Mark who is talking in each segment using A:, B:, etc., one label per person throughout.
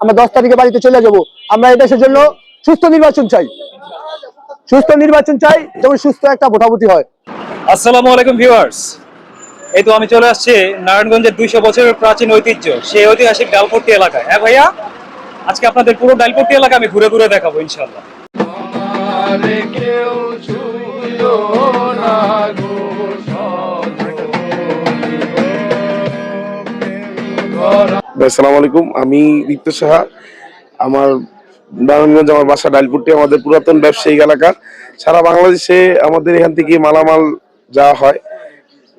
A: আমরা দশ তারিখে বাড়িতে চলে যাব। আমরা এই দেশের জন্য সুস্থ নির্বাচন চাই। সুস্থ নির্বাচন চাই যেমন সুস্থ একটা ভোটাভুটি হয়।
B: আসসালামু আলাইকুম ভিউয়ার্স। এই তো আমি চলে আসছি নারায়ণগঞ্জের দুইশো বছরের প্রাচীন ঐতিহ্য সেই ঐতিহাসিক ডালপট্টি এলাকায়। হ্যাঁ ভাইয়া? আজকে আপনাদের পুরো ডালপট্টি এলাকা আমি ঘুরে ঘুরে দেখাবো ইনশাল্লাহ
C: আসসালামু আলাইকুম। আমি রিক্ত সাহা। আমার নারায়ণগঞ্জ, আমার বাসা ডাইলপুরটি আমাদের পুরাতন ব্যবসায়িক এলাকা। সারা বাংলাদেশে আমাদের এখান থেকে মালামাল যাওয়া হয়।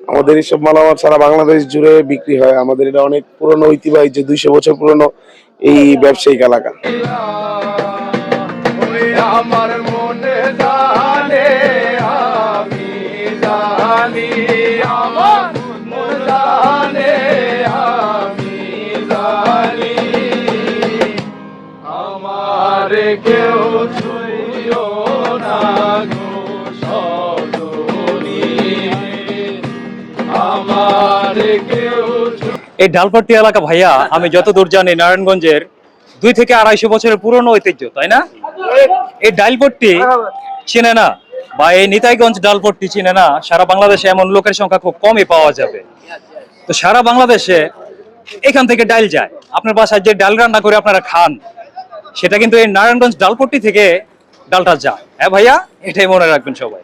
C: আমাদের এইসব মালামাল সারা বাংলাদেশ জুড়ে বিক্রি হয়। আমাদের এটা অনেক পুরনো ঐতিহ্য যে দুইশো বছর পুরনো এই ব্যবসায়িক এলাকা।
D: আমার কেউ ছুঁয়ো না গো আমার কেউ
B: এই ডালপট্টি এলাকা ভাইয়া, আমি যতদূর জানি নারায়ণগঞ্জের দুই থেকে আড়াইশো বছরের পুরনো ঐতিহ্য, তাই না? এই ডালপট্টি চিনে না বা এই নিতাইগঞ্জ ডালপট্টি চিনে না, সারা বাংলাদেশে এমন লোকের সংখ্যা খুব কমই পাওয়া যাবে। তো সারা বাংলাদেশে এখান থেকে ডাল যায়। আপনার বাসায় যে ডাল রান্না করে আপনারা খান সেটা কিন্তু এই নারায়ণগঞ্জ ডালপট্টি থেকে ডালটা যায় হ্যাঁ ভাইয়া এটাই মনে রাখবেন সবাই।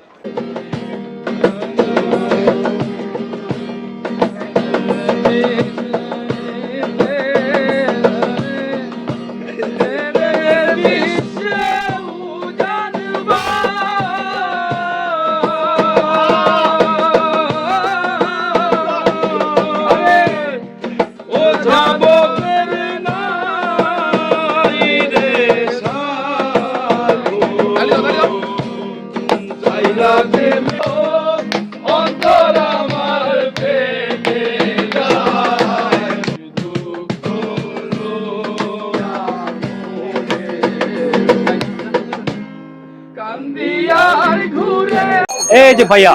B: এই যে ভাইয়া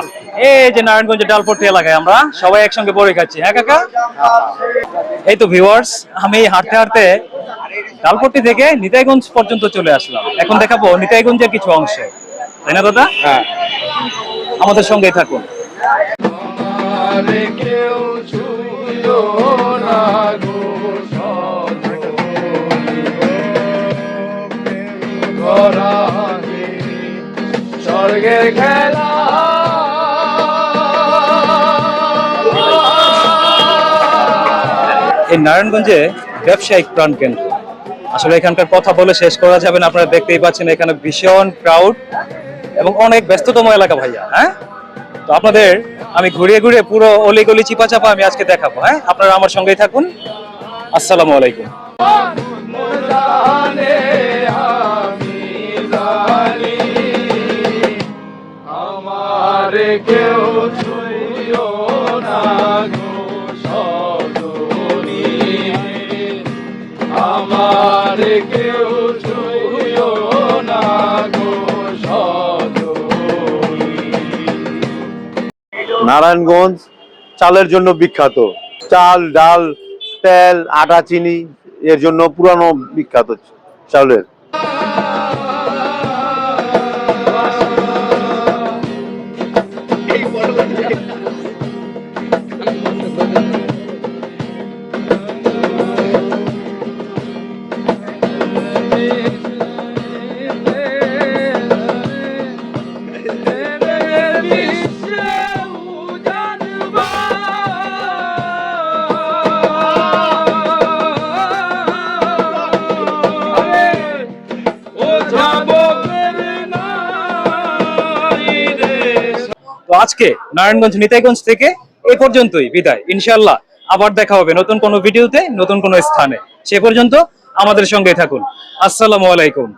B: এই যে নারায়ণগঞ্জের ডালপট্টি এলাকায় আমরা সবাই একসঙ্গে বড়ি খাচ্ছি হ্যাঁ কাকা? এই তো ভিউয়ার্স আমি হাঁটতে হাঁটতে ডালপট্টি থেকে নিতাইগঞ্জ পর্যন্ত চলে আসলাম। এখন দেখাবো নিতাইগঞ্জের কিছু অংশ। তাই না দাদা? হ্যাঁ। আমাদের সঙ্গেই থাকুন।
D: স্বর্গের খেলা
B: নারায়ণগঞ্জে ব্যবসায়িক প্রাণ কেন্দ্র। আসলে এখানকার কথা বলে শেষ করা যাবে না, আপনারা দেখতেই পাচ্ছেন এখানে ভীষণ ক্রাউড এবং অনেক ব্যস্ততম এলাকা ভাইয়া হ্যাঁ? তো আপনাদের, আমি ঘুরিয়ে ঘুরিয়ে পুরো অলিগলি চিপা চাপা আমি আজকে দেখাবো হ্যাঁ? আপনারা আমার সঙ্গেই থাকুন। আসসালামু আলাইকুম।
D: কেউ
E: নারায়ণগঞ্জ চালের জন্য বিখ্যাত। চাল ডাল তেল আটা চিনি এর জন্য পুরানো বিখ্যাত চাউলের
B: আজকে নারায়ণগঞ্জ নিতাইগঞ্জ থেকে এ পর্যন্তই বিদায়। ইনশাল্লাহ আবার দেখা হবে নতুন কোনো ভিডিওতে, নতুন কোনো স্থানে। সে পর্যন্ত আমাদের সঙ্গে থাকুন। আসসালামু আলাইকুম।